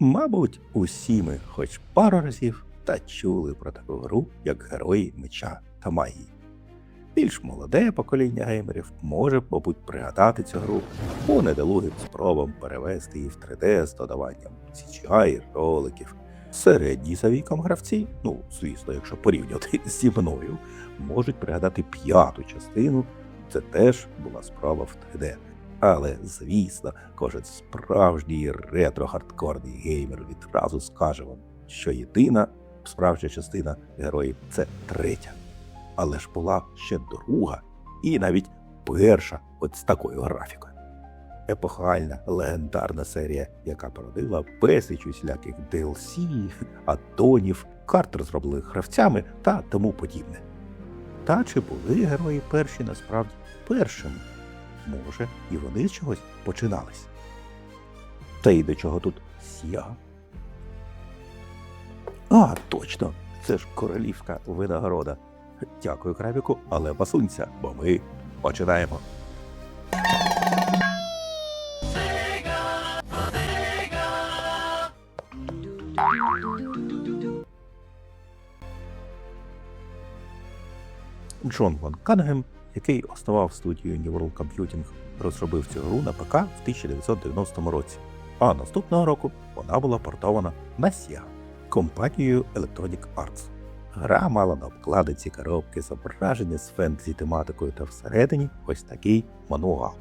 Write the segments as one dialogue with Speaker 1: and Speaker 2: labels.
Speaker 1: Мабуть, усі ми хоч пару разів та чули про таку гру, як герої меча та магії. Більш молоде покоління геймерів може, мабуть, пригадати цю гру по недолугим спробам перевести її в 3D з додаванням CGI, роликів. Середні за віком гравці, ну звісно, якщо порівнювати зі мною, можуть пригадати п'яту частину. Це теж була справа в 3D. Але, звісно, кожен справжній ретро-хардкорний геймер відразу скаже вам, що єдина справжня частина героїв це третя. Але ж була ще друга і навіть перша от з такою графікою. Епохальна легендарна серія, яка породила безліч усіляких DLC, аддонів, карт розроблених гравцями та тому подібне. Та чи були герої перші насправді першими? Може, і вони з чогось починались. Та й до чого тут Сіга? А, точно, це ж королівська винагорода. Дякую, крабіку, але басунься, бо ми починаємо. Джон Ван Кангем, який основав студію New World Computing, розробив цю гру на ПК в 1990 році. А наступного року вона була портована на Sega компанією Electronic Arts. Гра мала на обкладинці коробки зображення з фентезі тематикою та всередині ось такий мануал.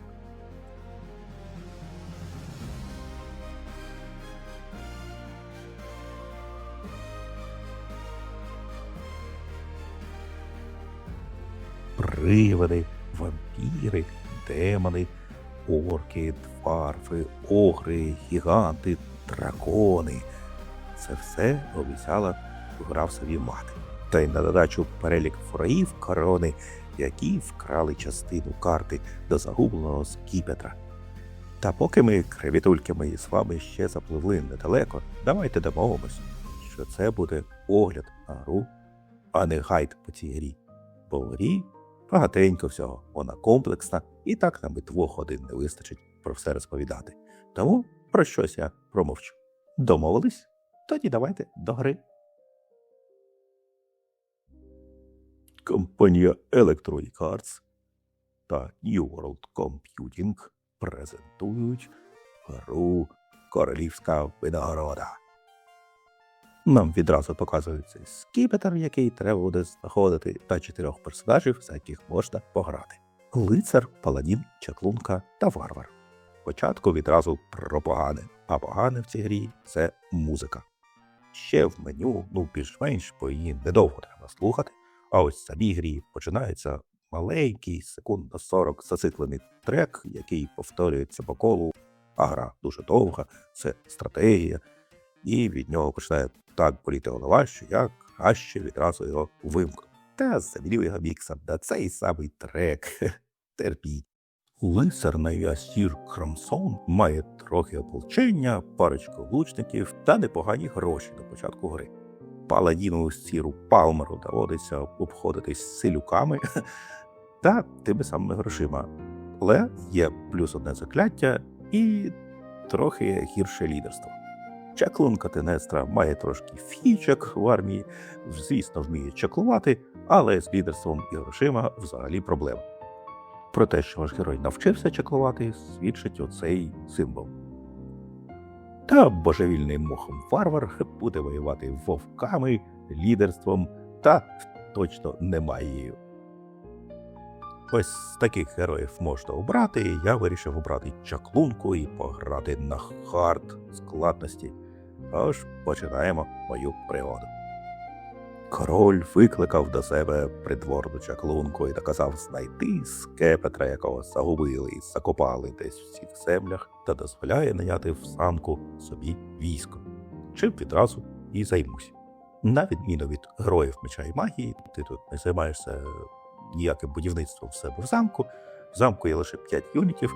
Speaker 1: Привиди, вампіри, демони, орки, дварфи, огри, гіганти, дракони. Це все обіцяла гра в собі мати. Та й на додачу перелік фораїв корони, які вкрали частину карти до загубленого скіпетра. Та поки ми, кривітульки мої, з вами ще запливли недалеко, давайте домовимось, що це буде огляд на гру, а не гайд по цій грі. Бо грі багатенько всього, вона комплексна, і так нам і двох годин не вистачить про все розповідати. Тому про щось я промовчу. Домовились? Тоді давайте до гри. Компанія Electronic Arts та New World Computing презентують гру Королівська винагорода. Нам відразу показується скіпетр, який треба буде знаходити, та чотирьох персонажів, за яких можна пограти: лицар, паладін, чаклунка та варвар. Спочатку відразу про погане, а погане в цій грі це музика. Ще в меню, ну більш-менш, бо її недовго треба слухати. А ось в самій грі починається маленький, секунд на 40 зациклений трек, який повторюється по колу, а гра дуже довга, це стратегія, і від нього починає так боліти голова, що я краще відразу його вимкну. Та заміню його міксом на цей самий трек. Терпіть. Лицар на ім'я Сір Крамсон має трохи ополчення, парочку лучників та непогані гроші до початку гри. Паладіну Сіру Палмеру доводиться обходитись силюками та тими самими грошима. Але є плюс одне закляття і трохи гірше лідерство. Чаклунка Тенестра має трошки фічок в армії, звісно, вміє чаклувати, але з лідерством і грошима взагалі проблема. Про те, що ваш герой навчився чаклувати, свідчить оцей символ. Та божевільний мохом варвар буде воювати вовками, лідерством та точно не магією. Ось з таких героїв можна обрати, і я вирішив обрати чаклунку і пограти на хард складності. Тож починаємо мою пригоду. Король викликав до себе придворну чаклунку і наказав знайти скепетра, якого загубили і закопали десь в цих землях, та дозволяє наняти в санку собі військо. Чим відразу і займусь. На відміну від героїв меча і магії, ти тут не займаєшся ніяким будівництвом в себе в замку. В замку є лише 5 юнітів.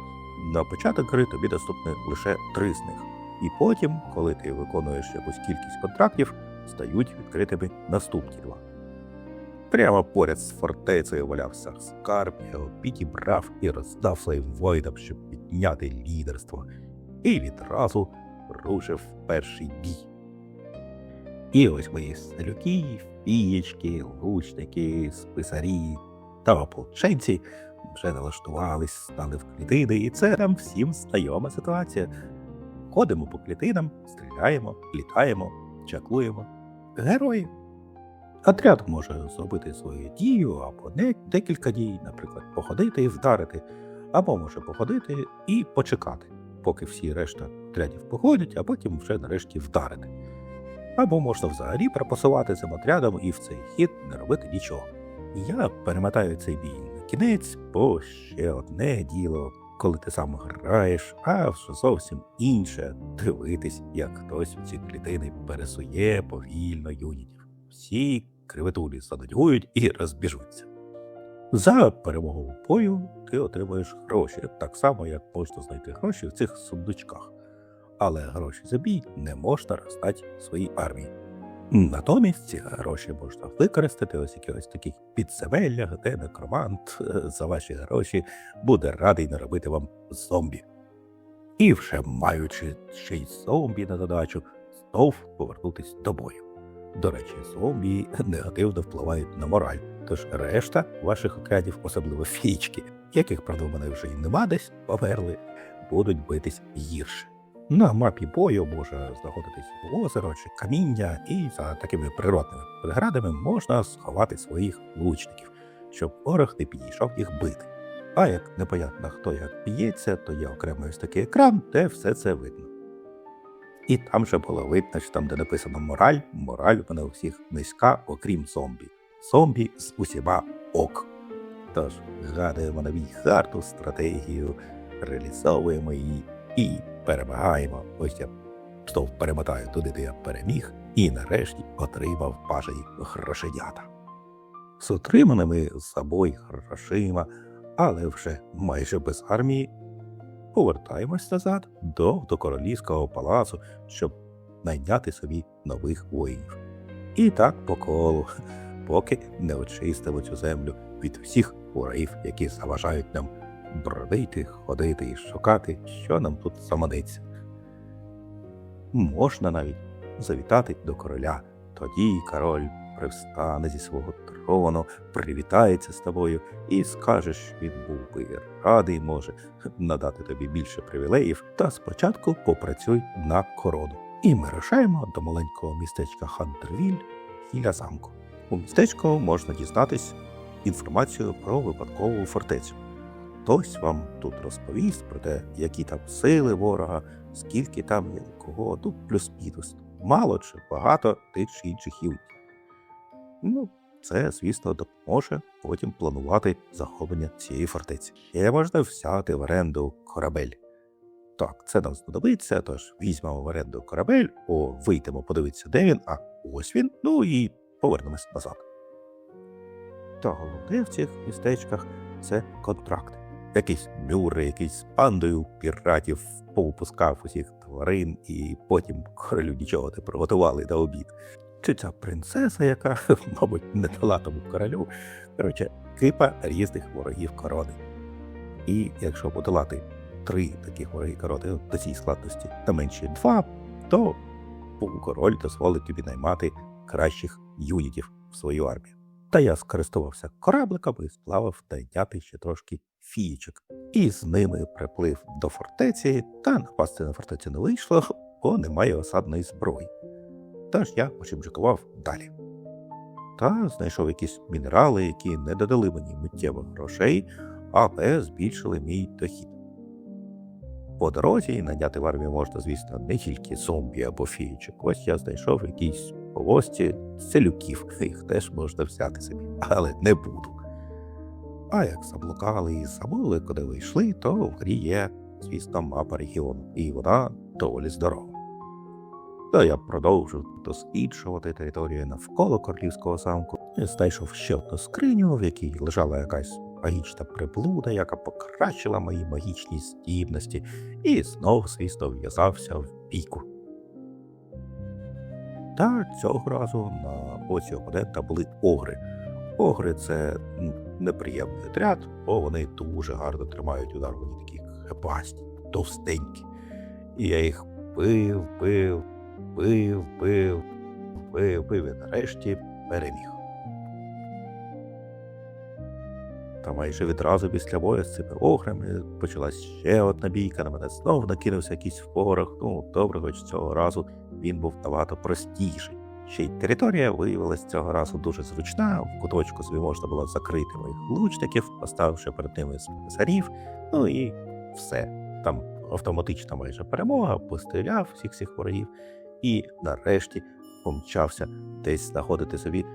Speaker 1: На початок гри тобі доступне лише 3 з них. І потім, коли ти виконуєш якусь кількість контрактів, стають відкритими наступні два. Прямо поряд з фортецею валявся скарб, його підібрав і роздав своїм воїнам, щоб підняти лідерство, і відразу рушив перший бій. І ось мої селюки, фієчки, лучники, списарі та ополченці вже налаштувались, стали в клітини, і це нам всім знайома ситуація. Ходимо по клітинам, стріляємо, літаємо, чаклуємо. Герої. Отряд може зробити свою дію або не декілька дій, наприклад, походити і вдарити, або може походити і почекати, поки всі решта отрядів походять, а потім вже нарешті вдарити. Або можна взагалі пропасувати цим отрядом і в цей хід не робити нічого. Я перемотаю цей бій на кінець, бо ще одне діло, коли ти сам граєш, а вже зовсім інше дивитись, як хтось в ці клітини пересує повільно юнітів. Всі кривитулі занудьгують і розбіжуться. За перемогу бою ти отримуєш гроші, так само, як можна знайти гроші в цих сундучках. Але гроші за бій не можна роздати своїй армії. Натомість гроші можна використати ось якихось таких підземеллях, де некромант е, за ваші гроші буде радий наробити вам зомбі. І вже маючи ще й зомбі на додачу, знов повернутись до бою. До речі, зомбі негативно впливають на мораль, тож решта ваших отрядів, особливо фічки, яких, правда, в мене вже й нема десь померли, будуть битись гірше. На мапі бою може знаходитись озеро чи каміння, і за такими природними преградами можна сховати своїх лучників, щоб ворог не підійшов їх бити. А як непонятно хто як б'ється, то є окремий ось такий екран, де все це видно. І там же було видно, що там, де написано мораль, мораль у мене у всіх низька, окрім зомбі. Зомбі з усіма ок. Тож згадуємо нові харту стратегію, реалізовуємо її і перемагаємо. Ось я знов перемотаю туди, де я переміг, і нарешті отримав бажані грошенята. З отриманими з собою грошима, але вже майже без армії, повертаємось назад до, до королівського палацу, щоб найняти собі нових воїнів. І так по колу, поки не очистимо цю землю від всіх ворогів, які заважають нам бродити, ходити і шукати, що нам тут заманеться. Можна навіть завітати до короля, тоді король привстане зі свого трону, привітається з тобою і скаже, що він був би радий може надати тобі більше привілеїв, та спочатку попрацюй на корону. І ми рушаємо до маленького містечка Хантервіль біля замку. У містечку можна дізнатись інформацію про випадкову фортецю. Хтось вам тут розповість про те, які там сили ворога, скільки там є кого, тут плюс-мінус, мало чи багато тих чи інших юнітів. Ну, це, звісно, допоможе потім планувати захоплення цієї фортеці. Ще можна взяти в оренду корабель. Так, це нам знадобиться, тож візьмемо в оренду корабель, о, вийдемо, подивитися, де він, а ось він, ну і повернемось назад. Та головне в цих містечках це контракти. Якийсь мюри, якийсь пандою піратів повипускав усіх тварин, і потім королю нічого не приготували на обід. Чи ця принцеса, яка, мабуть, не дала тому королю. Коротше, кипа різних ворогів корони. І якщо подолати три таких вороги корони до цій складності та менше два, то король дозволить тобі наймати кращих юнітів в свою армію. Та я скористувався корабликами, сплавав та йняти ще трошки фієчок, і з ними приплив до фортеці, та напасти на фортеці не вийшло, бо немає осадної зброї. Тож я почимчикував далі. Та знайшов якісь мінерали, які не додали мені миттєво грошей, але збільшили мій дохід. По дорозі наняти в армію можна, звісно, не тільки зомбі або фієчок. Ось я знайшов якісь повозці селюків, їх теж можна взяти собі, але не буду. А як заблукали і забули, куди ви йшли, то в грі є, звісно, мапа регіону, і вона доволі здорова. Та я продовжив досліджувати територію навколо королівського замку і знайшов ще одну скриню, в якій лежала якась магічна приблуда, яка покращила мої магічні здібності, і знов, звісно, в'язався в бійку. Та цього разу на боці опонента були огри. Огри це неприємний отряд, бо вони дуже гарно тримають удар, вони такі хепасті, товстенькі. І я їх бив, бив, бив, бив, бив, бив і нарешті переміг. Та майже відразу після бою з цими ограми почалась ще одна бійка, на мене знов накинувся якийсь ворог. Ну, добре, хоч цього разу він був набагато простіший. Ще й територія виявилась цього разу дуже зручна. В куточку собі можна було закрити моїх лучників, поставивши перед ними списарів, ну і все. Там автоматична майже перемога, постріляв всіх цих ворогів, і нарешті помчався десь знаходити собі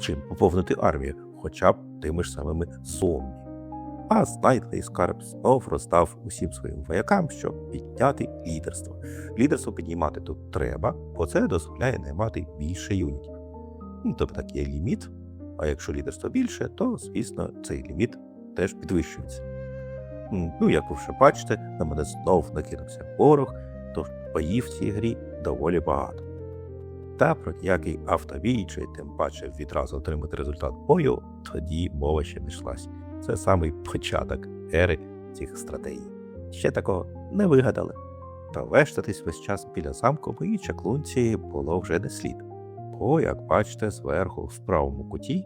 Speaker 1: чим поповнити армію, хоча б тими ж самими зомбі. А знайдений скарб знов роздав усім своїм воякам, щоб підняти лідерство. Лідерство піднімати тут треба, бо це дозволяє наймати більше юнітів. Ну, тобто так є ліміт, а якщо лідерство більше, то, звісно, цей ліміт теж підвищується. Ну, як ви вже бачите, на мене знов накинувся ворог, тож боїв в цій грі доволі багато. Та про ніякий автобій, чи тим паче відразу отримати результат бою, тоді мова ще не йшлась. Це самий початок ери цих стратегій. Ще такого не вигадали. Та вештатись весь час біля замку моїй чаклунці було вже не слід. Бо, як бачите, зверху в правому куті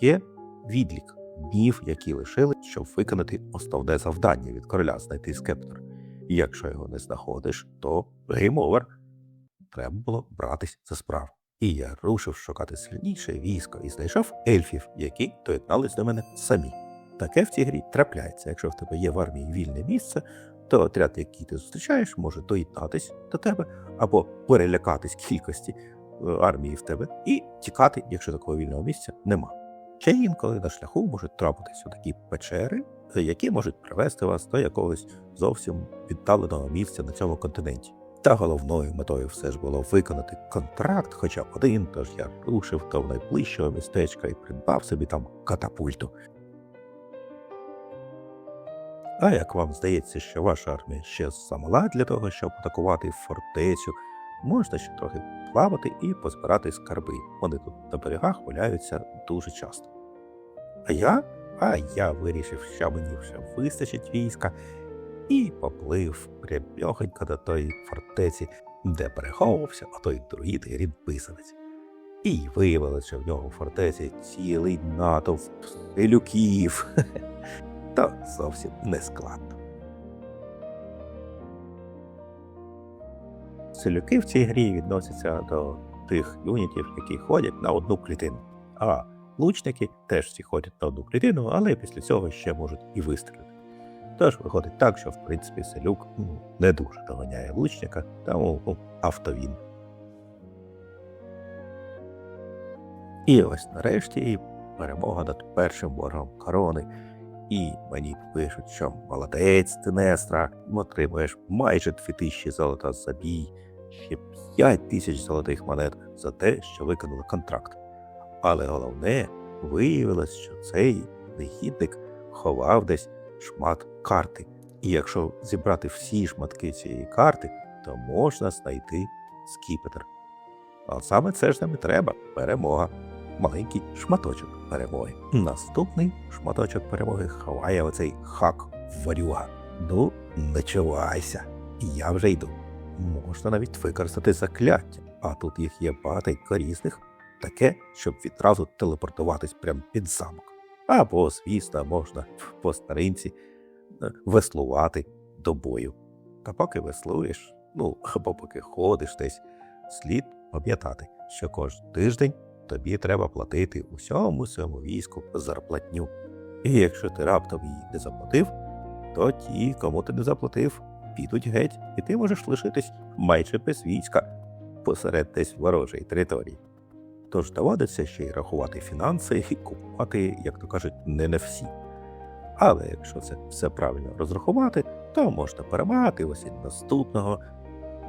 Speaker 1: є відлік днів, які лишили, щоб виконати основне завдання від короля знайти скептор. І якщо його не знаходиш, то гейм-овер. Треба було братись за справу. І я рушив шукати сильніше військо і знайшов ельфів, які доєднались до мене самі. Таке в цій грі трапляється. Якщо в тебе є в армії вільне місце, то отряд, який ти зустрічаєш, може доєднатись до тебе або перелякатись кількості е, армії в тебе і тікати, якщо такого вільного місця нема. Ще інколи на шляху можуть трапитися такі печери, які можуть привести вас до якогось зовсім віддаленого місця на цьому континенті. Та головною метою все ж було виконати контракт, хоча б один, тож я рушив до найближчого містечка і придбав собі там катапульту. А як вам здається, що ваша армія ще замала для того, щоб атакувати фортецю, можна ще трохи плавати і позбирати скарби. Вони тут на берегах валяються дуже часто. А я? А я вирішив, що мені вже вистачить війська, і поплив прямьохонько до тої фортеці, де переховувався отой друїд Грін Писанець. І виявилося, що в нього в фортеці цілий натовп селюків. То зовсім не складно. Селюки в цій грі відносяться до тих юнітів, які ходять на одну клітину. А лучники теж всі ходять на одну клітину, але після цього ще можуть і вистрілити. Тож виходить так, що в принципі селюк ну, не дуже доганяє лучника, тому ну, автовін. І ось нарешті перемога над першим ворогом корони. І мені пишуть, що молодець Тинестра, отримуєш майже 2000 золота за бій, ще 5 тисяч золотих монет за те, що виконали контракт. Але головне, виявилось, що цей негідник ховав десь шмат карти. І якщо зібрати всі шматки цієї карти, то можна знайти скіпетр. А саме це ж нам і треба перемога. Маленький шматочок перемоги. Наступний шматочок перемоги ховає оцей хак варюга. Ну, не чувайся, я вже йду. Можна навіть використати закляття, а тут їх є багатенько різних, таке, щоб відразу телепортуватись прямо під замок. Або, звісно, можна по старинці е, веслувати до бою. Та поки веслуєш, ну або поки ходиш десь, слід пам'ятати, що кожен тиждень тобі треба платити усьому своєму війську зарплатню. І якщо ти раптом її не заплатив, то ті, кому ти не заплатив, підуть геть, і ти можеш лишитись майже без війська посеред десь ворожої території. Тож доводиться ще й рахувати фінанси і купувати, як то кажуть, не на всі. Але якщо це все правильно розрахувати, то можна перемагати ось і наступного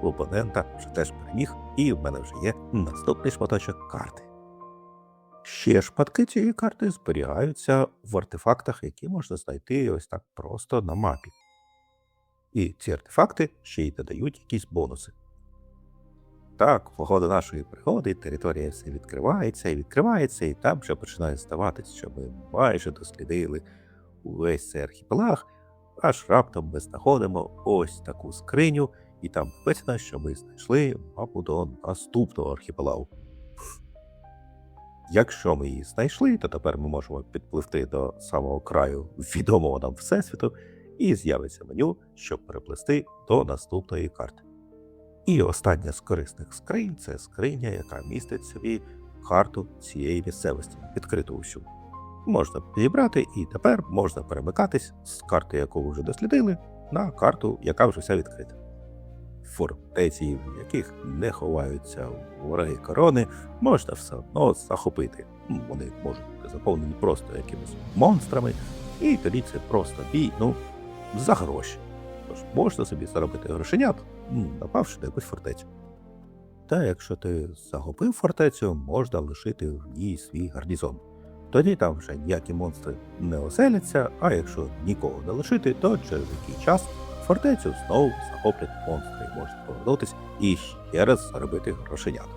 Speaker 1: опонента вже теж переміг, і в мене вже є наступний шматочок карти. Ще шматки цієї карти зберігаються в артефактах, які можна знайти ось так просто на мапі. І ці артефакти ще й додають якісь бонуси. Так, по ходу нашої пригоди територія все відкривається і відкривається, і там вже починає здаватись, що ми майже дослідили увесь цей архіпелаг, аж раптом ми знаходимо ось таку скриню і там написано, що ми знайшли мапу до наступного архіпелагу. Якщо ми її знайшли, то тепер ми можемо підпливти до самого краю відомого нам Всесвіту, і з'явиться меню, щоб переплисти до наступної карти. І остання з корисних скринь це скриня, яка містить собі карту цієї місцевості, відкриту усю. Можна підібрати, і тепер можна перемикатись з карти, яку ви вже дослідили, на карту, яка вже вся відкрита. Фортеці, в яких не ховаються вороги корони, можна все одно захопити. Вони можуть бути заповнені просто якимись монстрами, і тоді це просто бій, ну, за гроші. Тож можна собі заробити грошенят, напавши на якусь фортецю. Та якщо ти захопив фортецю, можна лишити в ній свій гарнізон. Тоді там вже ніякі монстри не оселяться, а якщо нікого не лишити, то через який час фортецю знову захоплять монстри і можуть повернутися і ще раз заробити грошенят.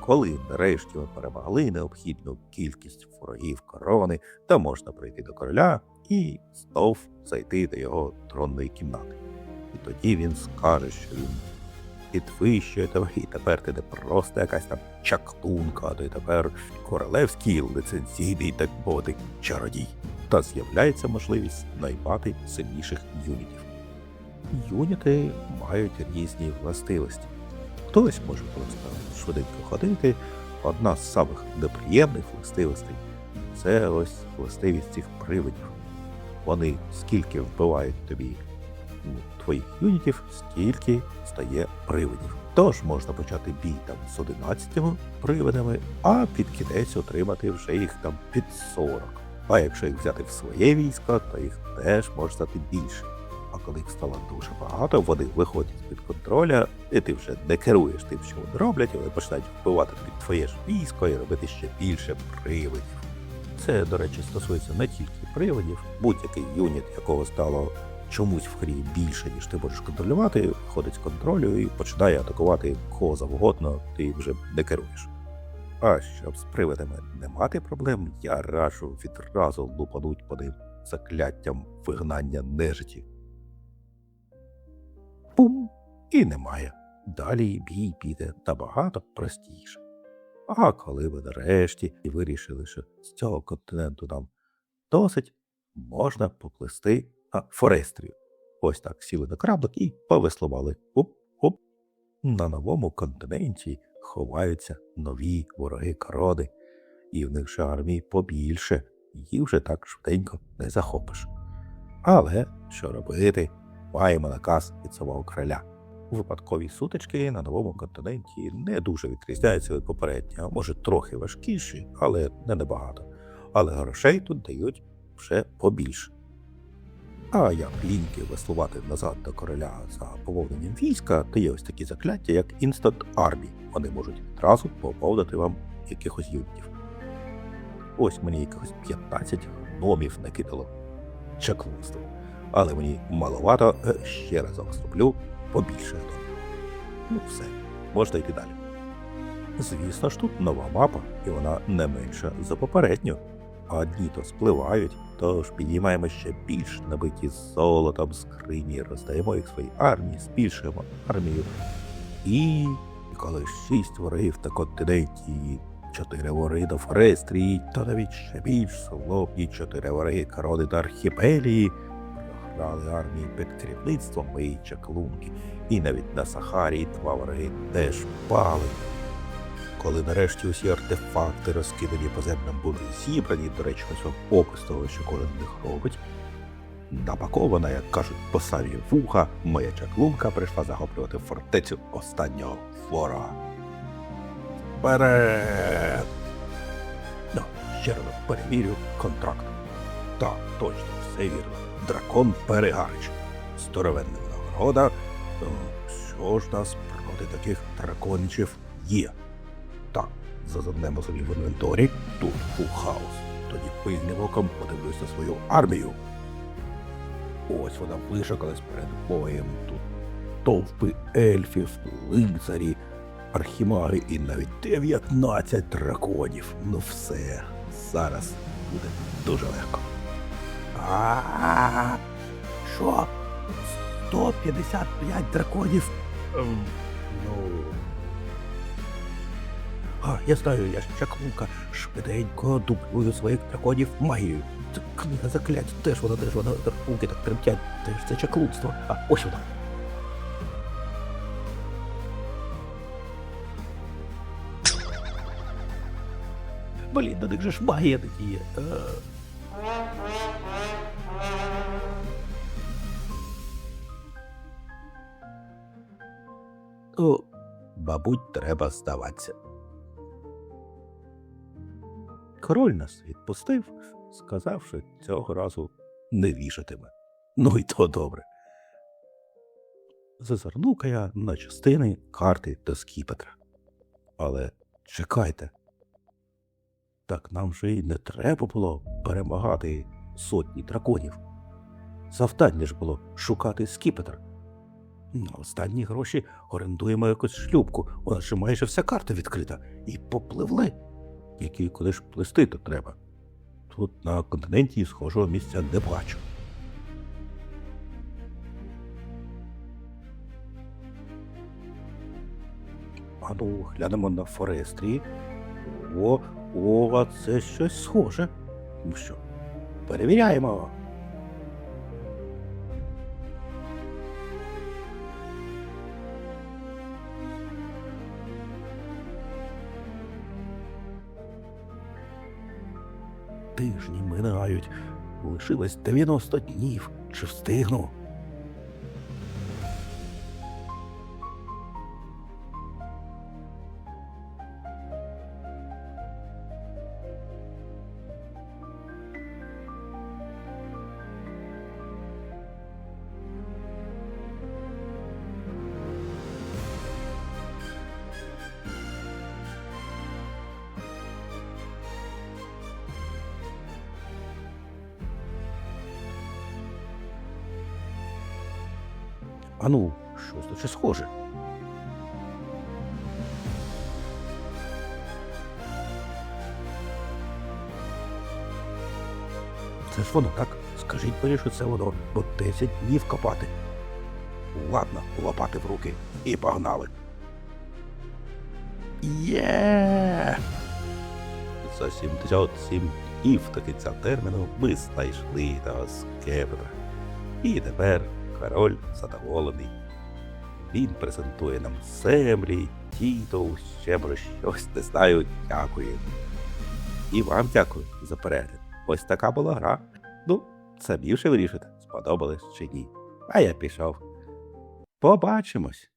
Speaker 1: Коли нарешті ви перемогли необхідну кількість ворогів корони, то можна прийти до короля і знов зайти до його тронної кімнати. І тоді він скаже, що він підвищує тебе, і тепер ти не просто якась там чаклунка, а ти тепер королевський лицензійний, так мовити, чародій. Та з'являється можливість наймати сильніших юнітів. Юніти мають різні властивості. Хтось може просто швиденько ходити. Одна з самих неприємних властивостей це ось властивість цих привидів. Вони скільки вбивають тобі ну, твоїх юнітів, стільки стає привидів. Тож можна почати бій там з 11 привидами, а під кінець отримати вже їх там під 40. А якщо їх взяти в своє військо, то їх теж може стати більше. Коли їх стало дуже багато, вони виходять з-під контроля, і ти вже не керуєш тим, що вони роблять, вони починають вбивати тобі твоє ж військо і робити ще більше привидів. Це, до речі, стосується не тільки привидів, будь-який юніт, якого стало чомусь в грі більше, ніж ти можеш контролювати, виходить з контролю і починає атакувати кого завгодно, ти вже не керуєш. А щоб з привидами не мати проблем, я раджу відразу лупануть по ним закляттям вигнання нежиті. Пум! І немає. Далі бій піде набагато простіше. А коли ви нарешті вирішили, що з цього континенту нам досить, можна поплисти на Форестрію. Ось так сіли на кораблик і повеслували. Оп-оп. На новому континенті ховаються нові вороги корони, і в них же армії побільше, їх вже так швиденько не захопиш. Але що робити? Маємо наказ від самого короля. Випадкові сутички на новому континенті не дуже відрізняються від попередніх, а може трохи важкіші, але не небагато. Але грошей тут дають вже побільше. А як ліньки веслувати назад до короля за поповненням війська, то є ось такі закляття, як Instant Army. Вони можуть відразу поповнити вам якихось юнітів. Ось мені якихось 15 гномів накидало чаклунство. Але мені маловато, Е, ще разок зроблю побільше гномів. Ну все, можна йти далі. Звісно ж, тут нова мапа, і вона не менша за попередню. А дні то спливають, тож підіймаємо ще більш набиті золотом скрині, роздаємо їх своїй армії, збільшуємо армію. І коли шість ворогів на континенті, чотири вороги на Форестрії, то навіть ще більш злобні чотири вороги корони та архіпелії програли армії під керівництвом моєї чаклунки, і навіть на Сахарі два вороги теж пали. Коли нарешті усі артефакти, розкидані по землям, були зібрані, до речі, ось опис того, що кожен з них робить. Напакована, як кажуть, по самі вуха, моя чаклунка прийшла захоплювати фортецю останнього ворога. Вперед! Ну, ще раз перевірю контракт. Так, точно, все. Дракон Перегарич. Здоровенна нагорода. Що ж нас проти таких дракончів є? Так, зазирнемо собі в інвенторі. Тут був хаос. Тоді пильним оком подивлюсь свою армію. Ось вона вишукалась перед боєм. Тут товпи ельфів, лицарі, архімаги і навіть 19 драконів. Ну все, зараз буде дуже легко. А що? 155 драконів Ем, ну. А, я знаю, я чаклунка. Швиденько дублюю своїх драконів магією. Це книга заклять, теж вона, теж вона руки так тремтять. Теж це чаклунство. А, ось вона. Блін, на них же ж магія не діє. Е. Ну, мабуть, треба здаватися. Король нас відпустив, сказав, що цього разу не вішатиме. Ну і то добре. Зазирнув-ка я на частини карти та скіпетра. Але чекайте. Так нам же й не треба було перемагати сотні драконів. Завдання ж було шукати скіпетр. На останні гроші орендуємо якусь шлюбку, у нас же майже вся карта відкрита. І попливли. Які куди ж плисти то треба. Тут на континенті схожого місця не бачу. А ну, глянемо на Форестрі. О, о, це щось схоже. Ну що, перевіряємо. Тижні минають. Лишилось 90 днів. Чи встигну? Це ж воно так. Скажіть мені, що це воно, бо 10 днів копати. Ладно, лопати в руки і погнали. Є! За 77 днів до кінця терміну ми знайшли того скепетра. І тепер король задоволений. Він презентує нам землі, тітул, ще може щось не знаю. Дякую. І вам дякую за перегляд. Ось така була гра. Ну, самі вже вирішите, сподобалось чи ні. А я пішов. Побачимось.